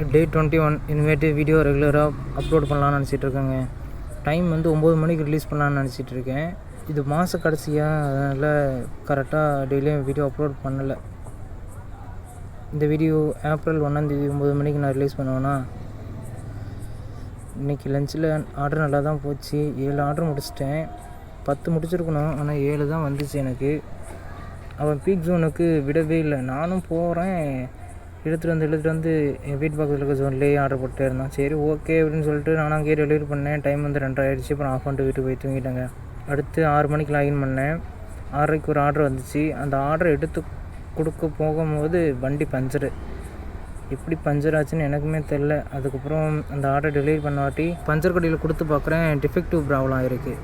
டே twenty one இனிமேட்டு video ரெகுலராக upload பண்ணலான்னு நினச்சிட்டு இருக்கேங்க. டைம் வந்து ஒம்பது மணிக்கு ரிலீஸ் பண்ணலான்னு நினச்சிட்டு இருக்கேன். இது மாத கடைசியாக அதனால் கரெக்டாக டெய்லியும் வீடியோ அப்லோட் பண்ணலை. இந்த வீடியோ ஏப்ரல் ஒன்றாந்தேதி ஒம்பது மணிக்கு நான் ரிலீஸ் பண்ணுவேன்னா இன்றைக்கி லஞ்சில் ஆர்டர் நல்லா தான் போச்சு. ஏழு ஆர்டர் முடிச்சிட்டேன். பத்து முடிச்சிருக்கணும். ஆனால் ஏழு தான் வந்துச்சு எனக்கு. அவன் பீக் ஜோனுக்கு விடவே இல்லை. நானும் போகிறேன் எடுத்துகிட்டு வந்து எடுத்துகிட்டு வந்து என் வீட்டு பக்கத்தில் இருக்க ஜோன்லேயே ஆர்டர் போட்டே இருந்தான். சரி ஓகே அப்படின்னு சொல்லிட்டு நானும் அங்கேயே டெலிவரி பண்ணேன். டைம் வந்து ரெண்டரை ஆயிடுச்சு அப்புறம் ஆஃப் பண்ணிட்டு வீட்டுக்கு போய் தூங்கிட்டேங்க. அடுத்து ஆறு மணிக்கு லாகின் பண்ணேன். ஆறரைக்கு ஒரு ஆர்டர் வந்துச்சு. அந்த ஆர்டர் எடுத்து கொடுக்க போகும்போது வண்டி பஞ்சரு எப்படி பஞ்சர் ஆச்சுன்னு எனக்குமே தெரில அதுக்கப்புறம் அந்த ஆர்டர் டெலிவரி பண்ணாட்டி பஞ்சர் கடையில் கொடுத்து பார்க்குறேன். டிஃபெக்டிவ் ப்ராப்ளம் இருக்குது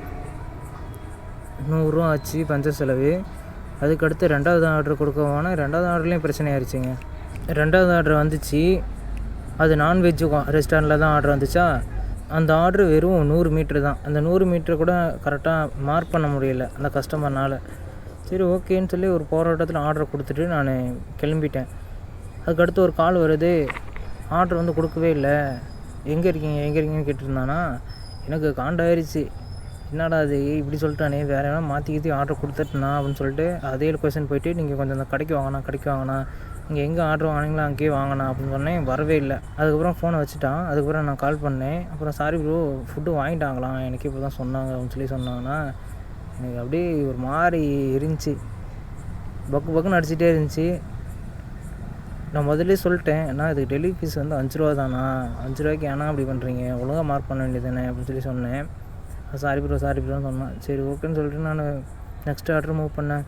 நூறுரூவா ஆச்சு பஞ்சர் செலவு. அதுக்கடுத்து ரெண்டாவது ஆர்டர் கொடுக்க போனால் ரெண்டாவது ஆர்டர்லேயும் பிரச்சனை ஆயிடுச்சுங்க. ரெண்டாவது ஆர்டர் வந்துச்சு. அது நான்வெஜ்ஜு ரெஸ்டாரண்ட்டில் தான் ஆர்டர் வந்துச்சா? அந்த ஆர்டர் வெறும் நூறு மீட்ரு தான். அந்த நூறு மீட்ரு கூட கரெக்டாக மார்க் பண்ண முடியல அந்த கஸ்டமர்னால் சரி ஓகேன்னு சொல்லி ஒரு போராட்டத்தில் ஆர்டர் கொடுத்துட்டு நான் கிளம்பிட்டேன். அதுக்கடுத்து ஒரு கால் வருது. ஆர்டர் வந்து கொடுக்கவே இல்லை. எங்கே இருக்கீங்க எங்கே இருக்கீங்கன்னு கேட்டிருந்தானா எனக்கு காண்டாயிருச்சு. என்னடா அது இப்படி சொல்லிட்டானே. வேறு எதனா மாற்றி கீற்றி ஆர்டர் கொடுத்துட்டுனா அப்படின்னு சொல்லிட்டு அதே லொக்கேஷன் போயிட்டு நீங்கள் கொஞ்சம் அந்த கடைக்கு வாங்கினா கடைக்கு வாங்கினா இங்கே எங்கே ஆர்டர் வாங்கினீங்களோ அங்கேயே வாங்கினா அப்படின்னு சொன்னேன். வரவே இல்லை. அதுக்கப்புறம் ஃபோனை வச்சுட்டான். அதுக்கப்புறம் நான் கால் பண்ணேன். அப்புறம் சாரி ப்ரோ ஃபுட்டு வாங்கிட்டாங்களாம் எனக்கு இப்போ தான் சொன்னாங்க. அப்படின்னு சொல்லி சொன்னாங்கன்னா எனக்கு அப்படியே ஒரு மாதிரி இருந்துச்சு. பக்கு பக்குன்னு அடிச்சிட்டே இருந்துச்சு. நான் முதல்ல சொல்லிட்டேன் ஏன்னா இதுக்கு டெலிவரி ஃபீஸ் வந்து அஞ்சு ரூபா தானா? அஞ்சு ரூபாய்க்கு ஏன்னா அப்படி பண்ணுறீங்க ஒழுங்காக மார்க் பண்ண வேண்டியதானே அப்படின்னு சொல்லி சொன்னேன். சாரி ப்ரோ சாரி ப்ரோன்னு சொன்னான். சரி ஓகேன்னு சொல்லிட்டு நான் நெக்ஸ்ட் ஆர்டர் மூவ் பண்ணேன்.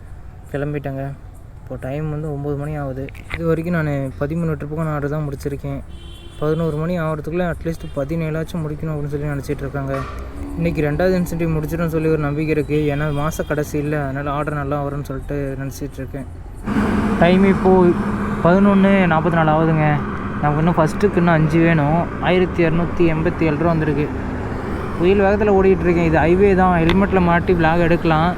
கிளம்பிட்டேங்க. இப்போது டைம் வந்து ஒம்பது மணி ஆகுது. இது வரைக்கும் நான் பதிமூணு ட்ரிப்புக்கான ஆர்டர் தான் முடிச்சிருக்கேன். பதினோரு மணி ஆகிறதுக்குள்ளே அட்லீஸ்ட் பதினேழாச்சும் முடிக்கணும் அப்படின்னு சொல்லி நினச்சிட்டு இருக்காங்க. இன்றைக்கி ரெண்டாவது இன்சென்டிவ் முடிச்சிடும் சொல்லி ஒரு நம்பிக்கை இருக்குது ஏன்னா மாத கடைசி இல்லை. அதனால் ஆர்டர் நல்லா வரும்னு சொல்லிட்டு நினச்சிட்டு இருக்கேன். டைம் இப்போது பதினொன்று நாற்பத்தி நாலு ஆகுதுங்க. நமக்கு இன்னும் ஃபஸ்ட்டுக்கு இன்னும் அஞ்சு வேணும். ஆயிரத்தி இரநூத்தி எண்பத்தி ஏழு ரூபா வந்திருக்கு. புயல் வேகத்தில் ஓடிட்டுருக்கேன் இது ஹைவே தான். ஹெல்மெட்டில் மாட்டி vlog எடுக்கலாம்.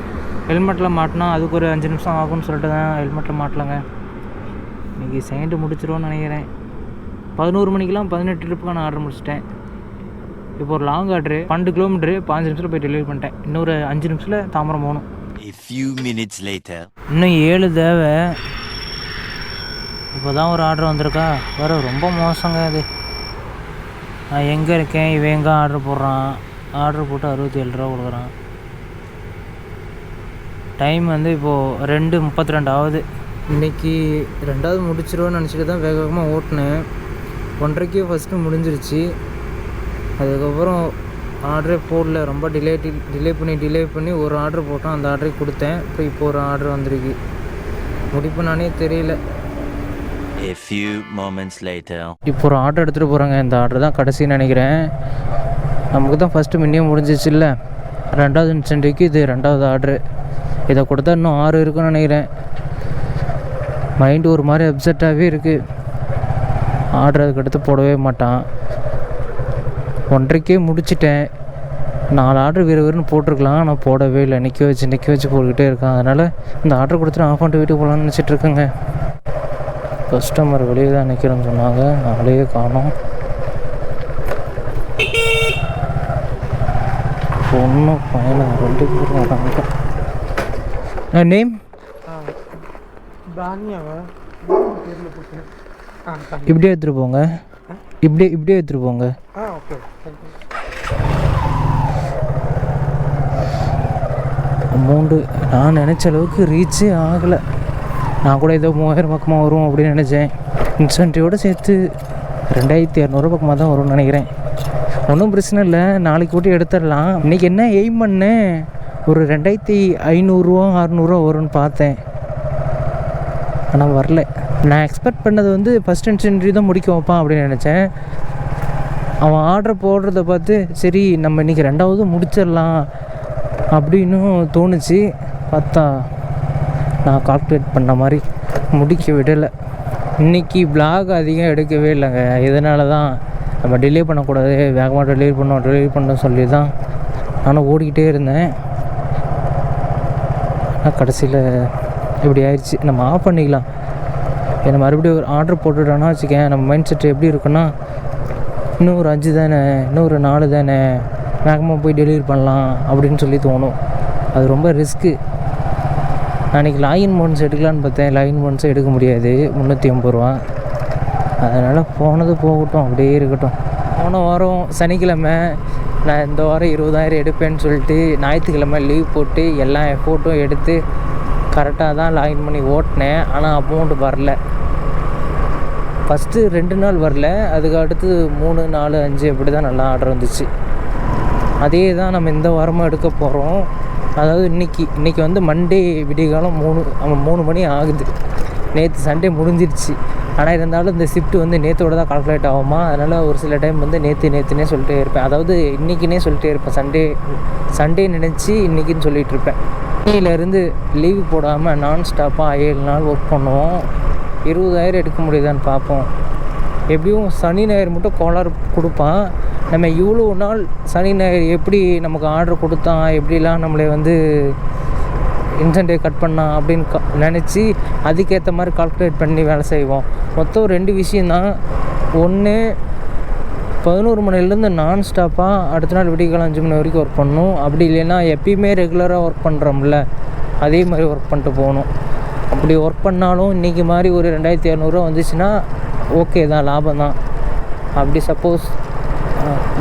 ஹெல்மெட்டில் மாட்டினா அதுக்கு ஒரு அஞ்சு நிமிஷம் ஆகும்னு சொல்லிட்டு தான் ஹெல்மெட்டில் மாட்டலங்க. இன்றைக்கி செகண்டு முடிச்சிருவோன்னு நினைக்கிறேன். பதினோரு மணிக்கெலாம் பதினெட்டு ட்ரிப்புக்கான ஆர்டர் முடிச்சிட்டேன். இப்போ ஒரு லாங் ஆர்டரு பன்னெண்டு கிலோமீட்டரு பாஞ்சு நிமிஷத்தில் போய் டெலிவரி பண்ணிட்டேன். இன்னொரு அஞ்சு நிமிஷத்தில் தாம்பரம் போகணும். இன்னும் ஏழு தேவை. இப்போ தான் ஒரு ஆர்டர் வந்திருக்கா? வேறு ரொம்ப மோசங்க அது நான் எங்கே இருக்கேன்? இவன் எங்கே ஆர்டர் போடுறான்? ஆர்டர் போட்டு அறுபத்தி ஏழு ரூபா கொடுக்குறான். டைம் வந்து இப்போது ரெண்டு முப்பத்தி ரெண்டு ஆகுது இன்றைக்கி ரெண்டாவது முடிச்சிருவோன்னு நினச்சிட்டு தான் வேக வேகமாக ஓட்டினேன். ஒன்றரைக்கே ஃபஸ்ட்டு முடிஞ்சிருச்சு. அதுக்கப்புறம் ஆர்டரே போடல. ரொம்ப டிலே டிலே பண்ணி டிலே பண்ணி ஒரு ஆர்டர் போட்டோம். அந்த ஆர்டரை கொடுத்தேன். இப்போ இப்போ ஒரு ஆர்டர் வந்திருக்கு. முடிப்பு நானே தெரியல. A few moments later. இப்போ ஒரு ஆர்டர் எடுத்துகிட்டு போகிறாங்க இந்த ஆர்டர் தான் கடைசின்னு நினைக்கிறேன். நமக்கு தான் ஃபஸ்ட்டு முன்னே முடிஞ்சிச்சு இல்லை ரெண்டாவது இன்சென்டிவ்க்கு இது ரெண்டாவது ஆர்டரு இதை கொடுத்தா இன்னும் ஆறு இருக்குன்னு நினைக்கிறேன். மைண்டு ஒரு மாதிரி அப்செட்டாகவே இருக்குது ஆர்டர் அதுக்கடுத்து போடவே மாட்டான். ஒன்றைக்கே முடிச்சிட்டேன். நாலு ஆர்டர் வீர வீரன்னு போட்டிருக்கலாம். ஆனால் போடவே இல்லை. நிற்க வச்சு நிற்க வச்சு போட்டுக்கிட்டே இருக்கான். அதனால் இந்த ஆர்டர் கொடுத்துட்டு ஆஃப் பண்ணிட்டு வீட்டுக்கு போகலான்னு நினச்சிட்டு இருக்கேங்க. கஸ்டமர் வெளியே தான் நிற்கிறேன்னு சொன்னாங்க. நாளையே காணும். ஒன்றும் பயணம் ரெண்டு பேரும் வராங்க. நேம் இப்படியே எடுத்துகிட்டு போங்க. இப்படியே இப்படியே எடுத்துகிட்டு போங்க. அமௌண்ட்டு நான் நினச்ச அளவுக்கு ரீச்சே ஆகலை. நான் கூட ஏதோ மூவாயிரம் பக்கமாக வரும் அப்படின்னு நினச்சேன். இன்சென்டிவோட சேர்த்து ரெண்டாயிரத்தி இரநூறுவா பக்கமாக தான் வரும்னு நினைக்கிறேன். ஒன்றும் பிரச்சனை இல்லை. நாளைக்கு கூட்டி எடுத்துடலாம். இன்றைக்கி என்ன எய்ம் பண்ணேன்? ஒரு ரெண்டாயிரத்தி ஐநூறுரூவா அறநூறுவா வரும்னு பார்த்தேன். ஆனால் வரல. நான் எக்ஸ்பெக்ட் பண்ணது வந்து ஃபஸ்ட் இன்சென்ட்ரி தான் முடிக்க வைப்பான் அப்படின்னு நினச்சேன். அவன் ஆர்டர் போடுறத பார்த்து சரி நம்ம இன்றைக்கி ரெண்டாவது முடிச்சிடலாம் அப்படின்னும் தோணுச்சு. பார்த்தா நான் கால்குலேட் பண்ண மாதிரி முடிக்க விடலை. இன்றைக்கி பிளாக் அதிகம் எடுக்கவே இல்லைங்க. இதனால தான்? நம்ம டிலே பண்ணக்கூடாது. வேகமாக டெலிவரி பண்ணோம் டெலிவரி பண்ணோம் சொல்லி தான் நானும் ஓடிக்கிட்டே இருந்தேன். ஆனால் கடைசியில் இப்படி ஆயிடுச்சு. நம்ம ஆஃப் பண்ணிக்கலாம். என்னை மறுபடியும் ஒரு ஆர்டர் போட்டுட்டோன்னா வச்சுக்கேன் நம்ம மைண்ட் செட் எப்படி இருக்குன்னா இன்னும் ஒரு அஞ்சு தானே இன்னும் ஒரு நாலு தானே வேகமாக போய் டெலிவரி பண்ணலாம் அப்படின்னு சொல்லி தோணும். அது ரொம்ப ரிஸ்க்கு அன்றைக்கி லாயின் போன்ஸ் எடுக்கலான்னு பார்த்தேன். லாயின் போன்ஸ் எடுக்க முடியாது. முந்நூற்றி ஐம்பது ரூபா. அதனால் போனது போகட்டும் அப்படியே இருக்கட்டும். போன வாரம் சனிக்கிழமை நான் இந்த வாரம் இருபதாயிரம் எடுப்பேன்னு சொல்லிட்டு ஞாயிற்றுக்கிழமை லீவ் போட்டு எல்லா ஃபோட்டோவும் எடுத்து கரெக்டாக தான் லாகின் பண்ணி ஓட்டினேன். ஆனால் அமௌண்ட் வரல. ஃபஸ்ட்டு ரெண்டு நாள் வரல. அதுக்கு அடுத்து மூணு நாலு அஞ்சு அப்படி தான் நல்லா ஆர்டர் வந்துச்சு. அதே தான் நம்ம இந்த வாரமாக எடுக்க போகிறோம் அதாவது இன்னைக்கு இன்றைக்கி வந்து மண்டே விடியகாலம் மூணு மூணு மணி ஆகுது. நேற்று சண்டே முடிஞ்சிருச்சு. ஆனால் இருந்தாலும் இந்த ஷிஃப்ட் வந்து நேற்றோட தான் கால்குலேட் ஆகுமா? அதனால் ஒரு சில டைம் வந்து நேற்று நேற்றுனே சொல்லிட்டே இருப்பேன். அதாவது இன்றைக்கினே சொல்லிட்டே இருப்பேன். சண்டே சண்டே நினச்சி இன்றைக்கின்னு சொல்லிகிட்டு இருப்பேன். இன்னையிலேருந்து லீவு போடாமல் நான் ஸ்டாப்பாக ஏழு நாள் ஒர்க் பண்ணுவோம். இருபதாயிரம் எடுக்க முடியுதான்னு பார்ப்போம். எப்படியும் சனி ஞாயிறு மட்டும் கோளாறு கொடுப்பான். நம்ம இவ்வளோ நாள் சனி ஞாயிறு எப்படி நமக்கு ஆர்டர் கொடுத்தான்? எப்படிலாம் நம்மளை வந்து இன்சென்டிவ் கட் பண்ணான் அப்படின்னு க நினச்சி அதுக்கேற்ற மாதிரி கால்குலேட் பண்ணி வேலை செய்வோம். மொத்தம் ரெண்டு விஷயந்தான் ஒன்று பதினோரு மணிலேருந்து நான் ஸ்டாப்பாக அடுத்த நாள் விடியகாலம் அஞ்சு மணி வரைக்கும் ஒர்க் பண்ணணும். அப்படி இல்லைன்னா எப்பயுமே ரெகுலராக ஒர்க் பண்ணுறோம்ல அதே மாதிரி ஒர்க் பண்ணிட்டு போகணும். அப்படி ஒர்க் பண்ணாலும் இன்றைக்கி மாதிரி ஒரு ரெண்டாயிரத்தி இரநூறுவா வந்துச்சுன்னா ஓகே தான் லாபம் தான். அப்படி சப்போஸ்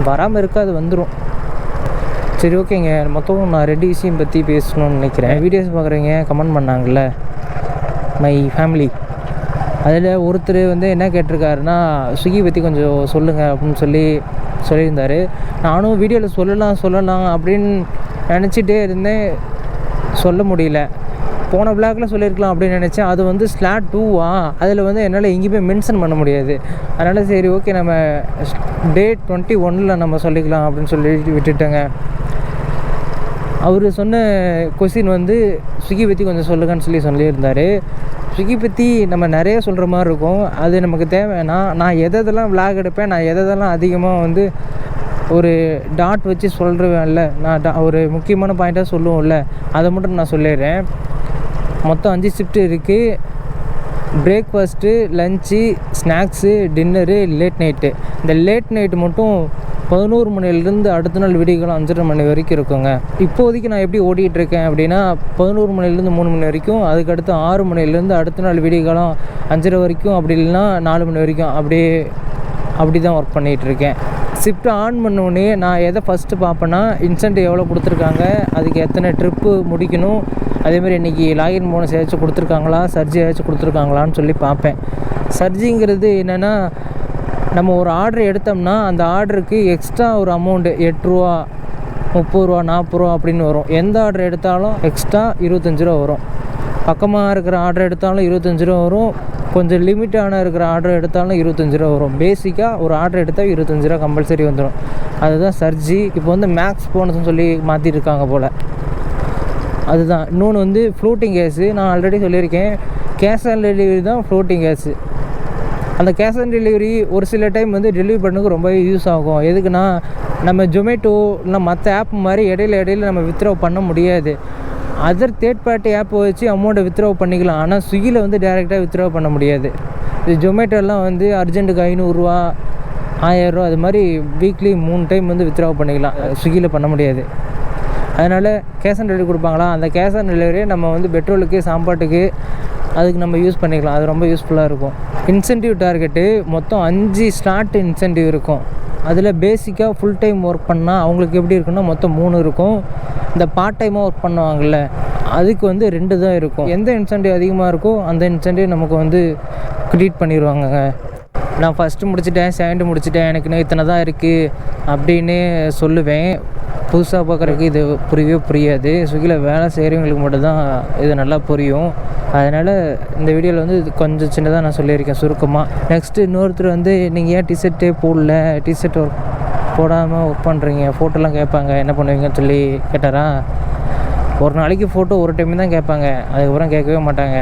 வராமல் இருக்காது வந்துடும் சரி ஓகேங்க. மொத்தம் நான் ரெண்டு விஷயம் பற்றி பேசணும்னு நினைக்கிறேன். வீடியோஸ் பார்க்குறீங்க கமெண்ட் பண்ணாங்கல்ல? மை ஃபேமிலி அதில் ஒருத்தர் வந்து என்ன கேட்டிருக்காருன்னா ஸ்விக்கி பற்றி கொஞ்சம் சொல்லுங்கள் அப்படின்னு சொல்லி சொல்லியிருந்தார். நானும் வீடியோவில் சொல்லலாம் சொல்லலாம் அப்படின்னு நினச்சிட்டே இருந்தேன். சொல்ல முடியல. போன பிளாக்ல சொல்லியிருக்கலாம் அப்படின்னு நினச்சேன். அது வந்து ஸ்லாட் டூவா அதில் வந்து என்னால் எங்கேயுமே மென்ஷன் பண்ண முடியாது. அதனால் சரி ஓகே நம்ம டே டுவெண்ட்டி ஒனில் நம்ம சொல்லிக்கலாம் அப்படின்னு சொல்லி விட்டுட்டேங்க. அவர் சொன்ன கொஸ்டின் வந்து ஸ்விக்கி பற்றி கொஞ்சம் சொல்லுங்கன்னு சொல்லி சொல்லியிருந்தார். ஸ்விக்கி பற்றி நம்ம நிறைய சொல்கிற மாதிரி இருக்கும். அது நமக்கு தேவைன்னா நான் எதை எதெல்லாம் விளாக் எடுப்பேன் நான் எதை எதெல்லாம் அதிகமாக வந்து ஒரு டாட் வச்சு சொல்கிறேன்ல நான் டா- ஒரு முக்கியமான பாயிண்ட்டாக சொல்லுவோம்ல அதை மட்டும் நான் சொல்லிடுறேன். மொத்தம் அஞ்சு ஷிஃப்ட் இருக்குது breakfast lunch snacks dinner late night இந்த லேட் நைட்டு மட்டும் பதினோரு மணிலேருந்து அடுத்த நாள் விடியகாலம் அஞ்சரை மணி வரைக்கும் இருக்குங்க. இப்போதைக்கு நான் எப்படி ஓடிட்டு இருக்கேன் அப்படின்னா பதினோரு மணிலேருந்து மூணு மணி வரைக்கும் அதுக்கடுத்து ஆறு மணிலேருந்து அடுத்த நாள் விடியகாலம் அஞ்சரை வரைக்கும் அப்படி இல்லைன்னா நாலு மணி வரைக்கும் அப்படியே அப்படி தான் ஒர்க் பண்ணிகிட்டு இருக்கேன் ஷிஃப்ட் ஆன் பண்ணோடனே நான் எதை ஃபஸ்ட்டு பார்ப்பேன்னா இன்சென்ட் எவ்வளோ கொடுத்துருக்காங்க அதுக்கு எத்தனை ட்ரிப்பு முடிக்கணும் அதேமாதிரி இன்றைக்கி லாகின் போனஸ் ஏதாச்சும் கொடுத்துருக்காங்களா சர்ஜி ஏதாச்சும் கொடுத்துருக்காங்களான்னு சொல்லி பார்ப்பேன். சர்ஜிங்கிறது என்னென்னா நம்ம ஒரு ஆர்டர் எடுத்தோம்னா அந்த ஆர்டருக்கு எக்ஸ்ட்ரா ஒரு அமௌண்ட்டு எட்டுருவா முப்பது ரூபா நாற்பது ரூபா அப்படின்னு வரும். எந்த ஆர்டர் எடுத்தாலும் எக்ஸ்ட்ரா இருபத்தஞ்சி ரூபா வரும். பக்கமாக இருக்கிற ஆர்டர் எடுத்தாலும் இருபத்தஞ்சி ரூபா வரும். கொஞ்சம் லிமிட்டான இருக்கிற ஆர்டர் எடுத்தாலும் இருபத்தஞ்சி ரூபா வரும் பேசிக்காக ஒரு ஆர்டர் எடுத்தால் இருபத்தஞ்சி ரூபா கம்பல்சரி வந்துடும் அதுதான் சர்ஜி இப்போ வந்து மேக்ஸ் போனஸ்னு சொல்லி மாற்றிருக்காங்க போல். அதுதான். இன்னொன்று வந்து ஃப்ளோட்டிங் கேஸு நான் ஆல்ரெடி சொல்லியிருக்கேன். கேஷ் ஆன் டெலிவரி தான் ஃப்ளோட்டிங் கேஸு அந்த கேஷ் ஆன் டெலிவரி ஒரு சில டைம் வந்து டெலிவரி பண்ணுறதுக்கு ரொம்ப யூஸ் ஆகும். எதுக்குன்னா நம்ம ஜொமேட்டோ இல்லை மற்ற ஆப் மாதிரி இடையில இடையில நம்ம வித்ட்ரா பண்ண முடியாது. அதர் தேர்ட் பார்ட்டி ஆப்பை வச்சு அமௌண்ட்டை வித்ட்ரா பண்ணிக்கலாம். ஆனால் ஸ்விக்கியில் வந்து டேரெக்டாக வித்ட்ரா பண்ண முடியாது. இது ஜொமேட்டோலாம் வந்து அர்ஜென்ட்டுக்கு ஐநூறுரூவா ஆயிரரூவா அது மாதிரி வீக்லி மூணு டைம் வந்து வித்ட்ரா பண்ணிக்கலாம். ஸ்விக்கியில் பண்ண முடியாது. அதனால் கேஷ் ஆன் டெலிவரி கொடுப்பாங்களா? அந்த கேஷ் ஆன் டெலிவரியை நம்ம வந்து பெட்ரோலுக்கு சாப்பாட்டுக்கு அதுக்கு நம்ம யூஸ் பண்ணிக்கலாம். அது ரொம்ப யூஸ்ஃபுல்லாக இருக்கும். இன்சென்டிவ் டார்கெட்டு மொத்தம் அஞ்சு ஸ்டார்ட் இன்சென்டிவ் இருக்கும். அதில் பேசிக்காக ஃபுல் டைம் ஒர்க் பண்ணால் அவங்களுக்கு எப்படி இருக்குன்னா மொத்தம் மூணு இருக்கும். இந்த பார்ட் டைமாக ஒர்க் பண்ணுவாங்கள்ல அதுக்கு வந்து ரெண்டு தான் இருக்கும். எந்த இன்சென்டிவ் அதிகமாக இருக்கோ அந்த இன்சென்டிவ் நமக்கு வந்து க்ரியேட் பண்ணிடுவாங்கங்க நான் ஃபஸ்ட்டு முடிச்சிட்டேன் செகண்டு முடிச்சிட்டேன் எனக்கு இன்னும் இத்தனை தான் இருக்குது அப்படின்னு சொல்லுவேன். புதுசாக பார்க்குறதுக்கு இது புரியவே புரியாது. ஸ்விக்கியில் வேலை செய்கிறவங்களுக்கு மட்டும்தான் இது நல்லா புரியும். அதனால் இந்த வீடியோவில் வந்து இது கொஞ்சம் சின்னதாக நான் சொல்லியிருக்கேன் சுருக்கமாக நெக்ஸ்ட்டு இன்னொருத்தர் வந்து நீங்கள் ஏன் டிஷர்ட்டே போடல? டிஷர்ட் ஒர்க் போடாமல் ஒர்க் பண்ணுறீங்க ஃபோட்டோலாம் கேட்பாங்க. என்ன பண்ணுவீங்கன்னு சொல்லி கேட்டாரா? ஒரு நாளைக்கு ஃபோட்டோ ஒரு டைம் தான் கேட்பாங்க. அதுக்கப்புறம் கேட்கவே மாட்டாங்க.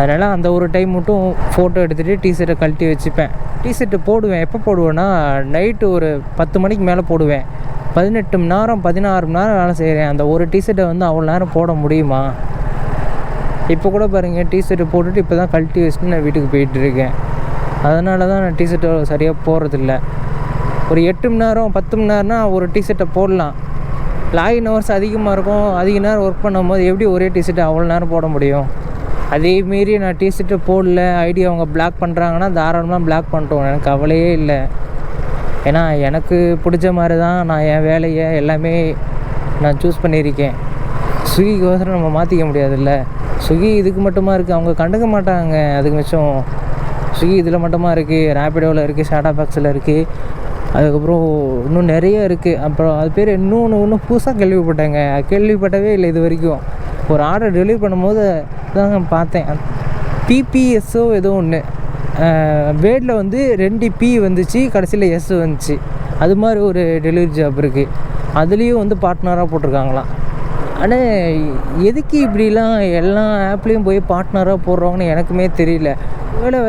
அதனால் அந்த ஒரு டைம் மட்டும் ஃபோட்டோ எடுத்துகிட்டு டிஷர்ட்டை கழட்டி வச்சுப்பேன். டிஷர்ட்டு போடுவேன். எப்போ போடுவேன்னா நைட்டு ஒரு பத்து மணிக்கு மேலே போடுவேன். பதினெட்டு மணி நேரம் பதினாறு மணி நேரம் வேலை செய்கிறேன் அந்த ஒரு டிஷர்ட்டை வந்து அவ்வளோ நேரம் போட முடியுமா? இப்போ கூட பாருங்கள் டிஷர்ட்டு போட்டுட்டு இப்போ தான் கழட்டி வச்சுட்டு நான் வீட்டுக்கு போயிட்டுருக்கேன் அதனால தான் நான் டிஷர்ட்டை சரியாக போடுறதில்ல. ஒரு எட்டு மணி நேரம் பத்து மணி நேரம்னா ஒரு டிஷர்ட்டை போடலாம். லாகின் ஹவர்ஸ் அதிகமாக இருக்கும். அதிக நேரம் ஒர்க் பண்ணும்போது எப்படி ஒரே டிஷர்ட்டை அவ்வளோ நேரம் போட முடியும்? அதே மீறி நான் டிஷர்ட்டை போடல. ஐடி அவங்க பிளாக் பண்ணுறாங்கன்னா தாராளமாக பிளாக் பண்ணிட்டோம். எனக்கு கவலையே இல்லை. ஏன்னா எனக்கு பிடிச்ச மாதிரி தான் நான் என் வேலையை எல்லாமே நான் சூஸ் பண்ணியிருக்கேன். ஸ்விக்கிக்கோசரம் நம்ம மாற்றிக்க முடியாதுல்ல. ஸ்விக்கி இதுக்கு மட்டுமா இருக்குது அவங்க கண்டுக்க மாட்டாங்க. அதுக்கு மிச்சம் ஸ்விக்கி இதில் மட்டுமா இருக்குது ரேப்பிடோவில் இருக்குது ஷாடா பாக்ஸில் இருக்குது அதுக்கப்புறம் இன்னும் நிறைய இருக்குது அப்புறம் அது பேர் இன்னொன்று ஒன்று புதுசாக கேள்விப்பட்டேங்க. கேள்விப்பட்டவே இல்லை இது வரைக்கும். ஒரு ஆர்டர் டெலிவரி பண்ணும்போது தான் பார்த்தேன். பிபிஎஸ்ஸோ ஏதோ ஒன்று வேர்டில் வந்து ரெண்டு பி வந்துச்சு கடைசியில் எஸ் வந்துச்சு. அது மாதிரி ஒரு டெலிவரி ஜாப் இருக்குது அதுலேயும் வந்து பார்ட்னராக போட்டிருக்காங்களாம். ஆனால் எதுக்கு இப்படிலாம் எல்லா ஆப்லேயும் போய் பார்ட்னராக போடுறாங்கன்னு எனக்குமே தெரியல. வேலை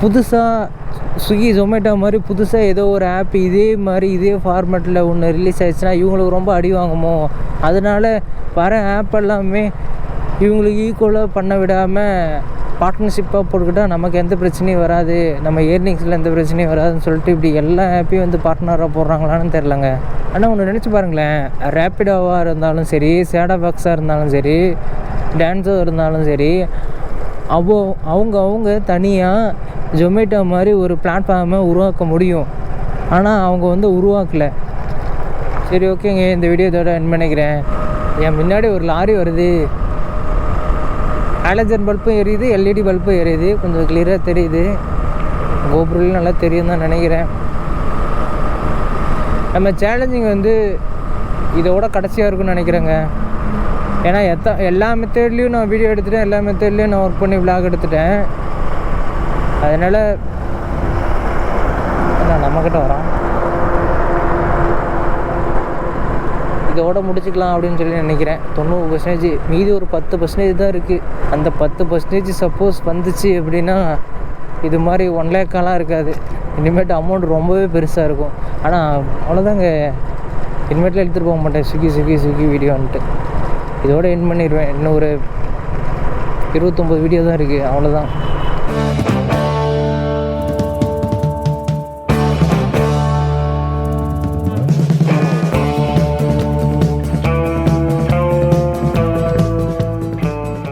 புதுசாக ஸ்விக்கி ஜொமேட்டோ மாதிரி புதுசாக ஏதோ ஒரு ஆப் இதே மாதிரி இதே ஃபார்மேட்டில் ஒன்று ரிலீஸ் ஆயிடுச்சுன்னா இவங்களுக்கு ரொம்ப அடி வாங்குமோ? அதனால் வர ஆப் எல்லாமே இவங்களுக்கு ஈக்குவலாக பண்ண விடாமல் பார்ட்னர்ஷிப்பாக போட்டுக்கிட்டால் நமக்கு எந்த பிரச்சனையும் வராது. நம்ம ஏர்னிங்ஸில் எந்த பிரச்சனையும் வராதுன்னு சொல்லிட்டு இப்படி எல்லா ஆப்பையும் வந்து பார்ட்னராக போடுறாங்களான்னு தெரிலங்க ஆனால் ஒன்று நினச்சி பாருங்களேன். ரேப்பிடோவாக இருந்தாலும் சரி சேடா பாக்ஸாக இருந்தாலும் சரி டான்ஸாக இருந்தாலும் சரி அவோ அவங்க அவங்க தனியாக ஜொமேட்டோ மாதிரி ஒரு பிளாட்ஃபார்மை உருவாக்க முடியும். ஆனால் அவங்க வந்து உருவாக்கலை. சரி ஓகேங்க. இந்த வீடியோ இதோட என் பண்ணிக்கிறேன். என் முன்னாடி ஒரு லாரி வருது. ஹாலஜன் பல்பும் எரியுது எல்இடி பல்பும் எரியுது. கொஞ்சம் கிளியராக தெரியுது. கோபுரில் நல்லா தெரியும் தான் நினைக்கிறேன். நம்ம சேலஞ்சிங் வந்து இதோட கடைசியாக இருக்கும்னு நினைக்கிறேங்க. ஏன்னா எத்த எல்லா மெத்தட்லேயும் நான் வீடியோ எடுத்துட்டேன் எல்லா மெத்தட்லேயும் நான் ஒர்க் பண்ணி விளாக் எடுத்துட்டேன். அதனால் நான் நம்மக்கிட்ட வரான். இதோட முடிச்சுக்கலாம் அப்படின்னு சொல்லி நினைக்கிறேன். தொண்ணூறு பர்சன்டேஜ் மீதி ஒரு பத்து பர்சன்டேஜ் தான் இருக்குது அந்த பத்து பர்சன்டேஜ் சப்போஸ் வந்துச்சு அப்படின்னா இது மாதிரி ஒன் லேக்காலாம் இருக்காது. இனிமேட்டு அமௌண்ட் ரொம்பவே பெருசாக இருக்கும். ஆனால் அவ்வளோதாங்க இனிமேட்டில் எடுத்துகிட்டு போக மாட்டேன். ஸ்விக்கி ஸ்விக்கி ஸ்விக்கி வீடியோன்ட்டு இதோட என் பண்ணிடுவேன். இன்னும் ஒரு இருபத்தொம்பது வீடியோ தான் இருக்குது அவ்வளோதான்